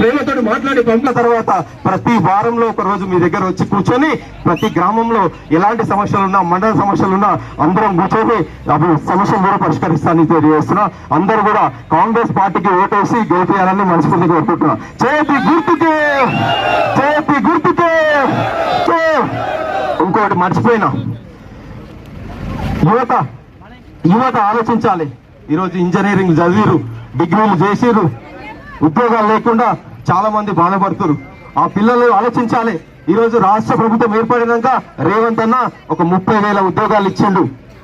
ప్రేమతోటి మాట్లాడి పంపిన తర్వాత ప్రతి వారంలో ఒక రోజు మీ దగ్గర వచ్చి కూర్చొని ప్రతి గ్రామంలో ఎలాంటి సమస్యలు ఉన్నా మండల సమస్యలు ఉన్నా అందరం కూర్చొని అవి సమస్యలు కూడా పరిష్కరిస్తానని తెలియజేస్తున్నా. అందరూ కూడా కాంగ్రెస్ పార్టీకి ఓటేసి గెలిపేయాలని మనస్ఫూర్తిగా కోరుకుంటున్నా. చేతి గుర్తుకే. చేతి గుర్తుకే. ఇంకోటి మర్చిపోయినా. యువత యువత ఆలోచించాలి. ఈరోజు ఇంజనీరింగ్ చదివిరు డిగ్రీలు చేసిరు ఉద్యోగాలు లేకుండా చాలా మంది బాధపడుతున్నారు. ఆ పిల్లలు ఆలోచించాలి. ఈరోజు రాష్ట్ర ప్రభుత్వం ఏర్పడినాక రేవంత్ అన్న ఒక ముప్పై వేల ఉద్యోగాలు ఇచ్చిండు.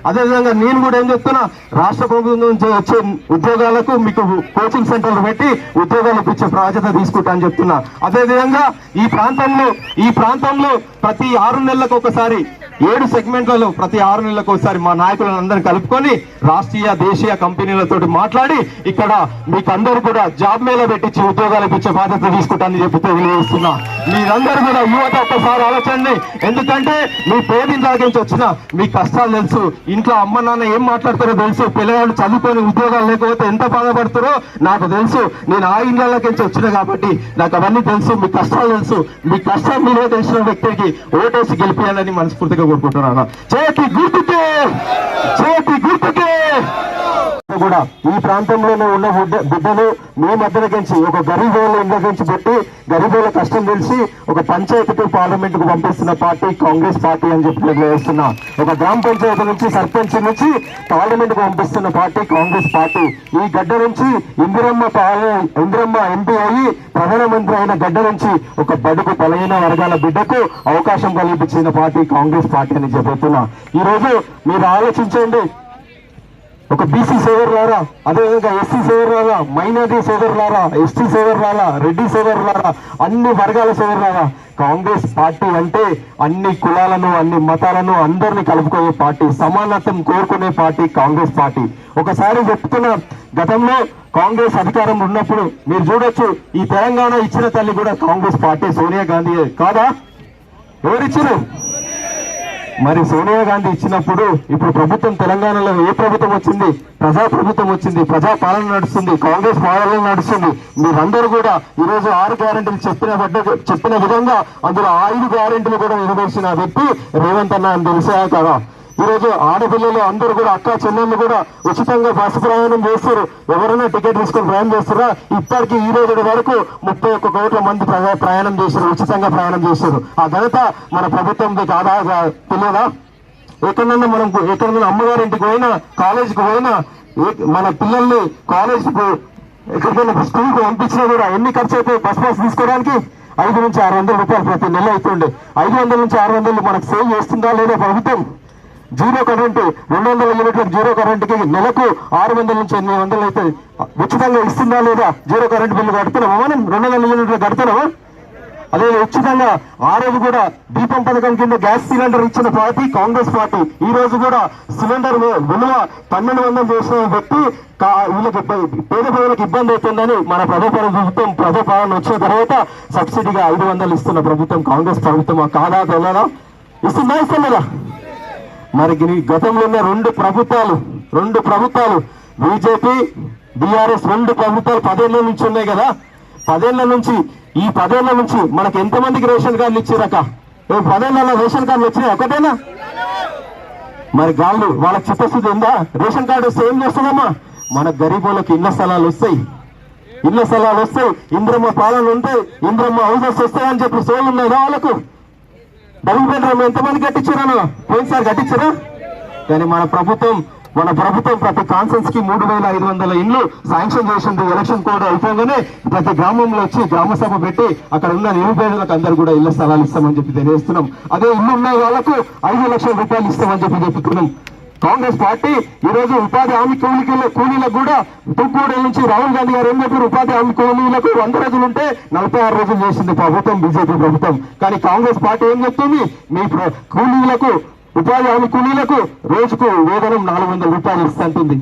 అదేవిధంగా నేను కూడా ఏం చెప్తున్నా రాష్ట్ర ప్రభుత్వం నుంచి వచ్చే ఉద్యోగాలకు మీకు కోచింగ్ సెంటర్లు పెట్టి ఉద్యోగాలు ఇచ్చే బాధ్యత తీసుకుంటా అని చెప్తున్నా. అదేవిధంగా ఈ ప్రాంతంలో ఈ ప్రాంతంలో ప్రతి ఆరు నెలలకు ఒకసారి ఏడు సెగ్మెంట్లలో ప్రతి ఆరు నెలలకు ఒకసారి మా నాయకులను అందరిని కలుపుకొని రాష్ట్రీయ దేశీయ కంపెనీలతో మాట్లాడి ఇక్కడ మీకు అందరూ కూడా జాబ్ మేళ పెట్టించి ఉద్యోగాలు ఇచ్చే బాధ్యత తీసుకుంటానని చెప్పి తెలియజేస్తున్నా. మీరందరూ కూడా యువత ఒక్కసారి ఆలోచండి ఎందుకంటే మీ పేదింట్లోకి నుంచి వచ్చిన మీ కష్టాలు తెలుసు. ఇంట్లో అమ్మ నాన్న ఏం మాట్లాడతారో తెలుసు. పిల్లగాళ్ళు చదువుకొని ఉద్యోగాలు లేకపోతే ఎంత బాధపడతారో నాకు తెలుసు. నేను ఆ ఇండ్లలోకి వచ్చిన కాబట్టి నాకు అవన్నీ తెలుసు. మీ కష్టాలు తెలుసు. మీ కష్టాలు మీరే తెలిసిన వ్యక్తికి ఓటేసి గెలిపేయాలని మనస్ఫూర్తిగా కోరుకుంటున్నాను చేతి గుర్తుకే చేతి గుర్తుకే కూడా ఈ ప్రాంతంలోనే ఉన్న బిడ్డను బిడ్డలు మీ మధ్యన ఒక గరీబోళ్ళ ఇంట్లో పెట్టి గరీబోళ్ళ కష్టం తెలిసి ఒక పంచాయతీ పార్లమెంట్కు పంపిస్తున్న పార్టీ కాంగ్రెస్ పార్టీ అని చెప్పి నేను వేస్తున్నా. ఒక గ్రామ పంచాయతీ నుంచి సర్పంచ్ నుంచి పార్లమెంట్కు పంపిస్తున్న పార్టీ కాంగ్రెస్ పార్టీ. ఈ గడ్డ నుంచి ఇందిరమ్మ ఇందిరమ్మ ఎంపీ అయ్యి ప్రధానమంత్రి అయిన గడ్డ నుంచి ఒక బడుగు బలహీన వర్గాల బిడ్డకు అవకాశం కల్పించిన పార్టీ కాంగ్రెస్ పార్టీ అని చెబుతున్నా ఈ రోజు మీరు ఆలోచించండి. ఒక బీసీ సోదరులారా అదేవిధంగా ఎస్సీ సోదరులారా మైనార్టీ సోదరులారా ఎస్టీ సోదరులారా రెడ్డి సోదరులారా అన్ని వర్గాల సోదరులారా కాంగ్రెస్ పార్టీ అంటే అన్ని కులాలను అన్ని మతాలను అందరిని కలుపుకునే పార్టీ సమానత్వం కోరుకునే పార్టీ కాంగ్రెస్ పార్టీ. ఒకసారి చెప్తున్నా గతంలో కాంగ్రెస్ అధికారం ఉన్నప్పుడు మీరు చూడొచ్చు ఈ తెలంగాణ ఇచ్చిన తల్లి కూడా కాంగ్రెస్ పార్టీ సోనియా గాంధీ కాదా? ఎవరిచ్చారు? మరి సోనియా గాంధీ ఇచ్చినప్పుడు ఇప్పుడు ప్రభుత్వం తెలంగాణలో ఏ ప్రభుత్వం వచ్చింది? ప్రజా ప్రభుత్వం వచ్చింది ప్రజా పాలన నడుస్తుంది కాంగ్రెస్ పాలన నడుస్తుంది. మీరందరూ కూడా ఈరోజు ఆరు గ్యారెంటీలు చెప్పిన చెప్పిన విధంగా అందులో ఐదు గ్యారెంటీలు కూడా నెరవేర్చిన వ్యక్తి రేవంత్ అన్న అని తెలిసా కదా? ఈ రోజు ఆడపిల్లలు అందరూ కూడా అక్క చెల్లెళ్ళు కూడా ఉచితంగా బస్సు ప్రయాణం చేస్తారు. ఎవరైనా టికెట్ తీసుకొని ప్రయాణం చేస్తారా? ఇప్పటికీ ఈ రోజు వరకు ముప్పై ఒక్క కోట్ల మంది ప్రయాణం చేశారు ఉచితంగా ప్రయాణం చేశారు. ఆ ఘనత మన ప్రభుత్వం కాదా తెలియదా? ఎక్కడన్నా మనం ఎక్కడన్నా అమ్మగారింటికి పోయినా కాలేజీకి పోయినా మన పిల్లల్ని కాలేజీకి ఎక్కడికైనా స్కూల్కి పంపించినా కూడా ఎన్ని ఖర్చు అయితే బస్ పాస్ తీసుకోవడానికి ఐదు నుంచి ఆరు వందల రూపాయలు ప్రతి నెల అవుతుండే ఐదు వందల నుంచి ఆరు వందలు మనకు సేవ్ చేస్తుందా లేదా ప్రభుత్వం? జీరో కరెంటు రెండు వందల యూనిట్ల జీరో కరెంటుకి నెలకు ఆరు వందల నుంచి ఎనిమిది వందలు అయితే ఉచితంగా ఇస్తుందా లేదా? జీరో కరెంట్ బిల్లు కడుతున్నామా మనం? రెండు వందల యూనిట్లు కడుతున్నామా అదే ఉచితంగా ఆ రోజు కూడా దీపం పథకం కింద గ్యాస్ సిలిండర్ ఇచ్చిన పార్టీ కాంగ్రెస్ పార్టీ. ఈ రోజు కూడా సిలిండర్ విలువ పన్నెండు వందలు చేసిన వ్యక్తి వీళ్ళకి పేద ప్రజలకు ఇబ్బంది అవుతుందని మన ప్రభుత్వం ప్రభుత్వం ప్రజాపాలన వచ్చిన తర్వాత సబ్సిడీగా ఐదు వందలు ఇస్తున్న ప్రభుత్వం కాంగ్రెస్ ప్రభుత్వం కాదా తెల్లదా? ఇస్తుందా ఇస్తుందా? మరి ఈ గతంలో ఉన్న రెండు ప్రభుత్వాలు రెండు ప్రభుత్వాలు బీజేపీ బీఆర్ఎస్ రెండు ప్రభుత్వాలు పదేళ్ళ నుంచి ఉన్నాయి కదా. పదేళ్ళ నుంచి ఈ పదేళ్ళ నుంచి మనకు ఎంతమందికి రేషన్ కార్డులు ఇచ్చారక పదేళ్ళలో రేషన్ కార్డులు వచ్చినాయి? ఒకటేనా? మరి గాళ్ళు వాళ్ళకి చిత్తశుద్ధి ఉందా? రేషన్ కార్డు వస్తే ఏం చేస్తుందమ్మా? మన గరీబులకు ఇళ్ళ స్థలాలు వస్తాయి. ఇళ్ళ స్థలాలు వస్తాయి. ఇంద్రమ్మ పాలన ఉంటాయి. ఇంద్రమ్మ హౌసెస్ వస్తాయని చెప్పి సోలు ఉన్నాయి వాళ్ళకు. డబుల్ బెడ్రూమ్ ఎంతమంది కట్టించారన్న పోయినసారి కట్టించారా కానీ మన ప్రభుత్వం మన ప్రభుత్వం ప్రతి కాన్సెన్స్కి మూడు వేల ఐదు వందల ఇండ్లు శాంక్షన్ చేసింది. ఎలక్షన్ కోడ్ అయిపోగానే ప్రతి గ్రామంలో వచ్చి గ్రామ సభ పెట్టి అక్కడ ఉన్న నిరుపేదలకు అందరూ కూడా ఇళ్ళ స్థలాలు ఇస్తామని చెప్పి తెలియజేస్తున్నాం. అదే ఇల్లు ఉన్న వాళ్ళకు ఐదు లక్షల రూపాయలు ఇస్తామని చెప్పి చెప్తున్నాం కాంగ్రెస్ పార్టీ ఈ రోజు ఉపాధి హామీ కూలీకి కూలీలకు కూడా తూర్పుగూడెం నుంచి రాహుల్ గాంధీ గారు ఏం చెప్పారు? ఉపాధి హామీ కూలీలకు వంద రోజులు ఉంటే నలభై ఆరు రోజులు చేసింది ప్రభుత్వం బీజేపీ ప్రభుత్వం. కానీ కాంగ్రెస్ పార్టీ ఏం చెప్తుంది? మీ కూలీలకు ఉపాధి హామీ కూలీలకు రోజుకు వేతనం నాలుగు వందల రూపాయలు ఇస్తుంటుంది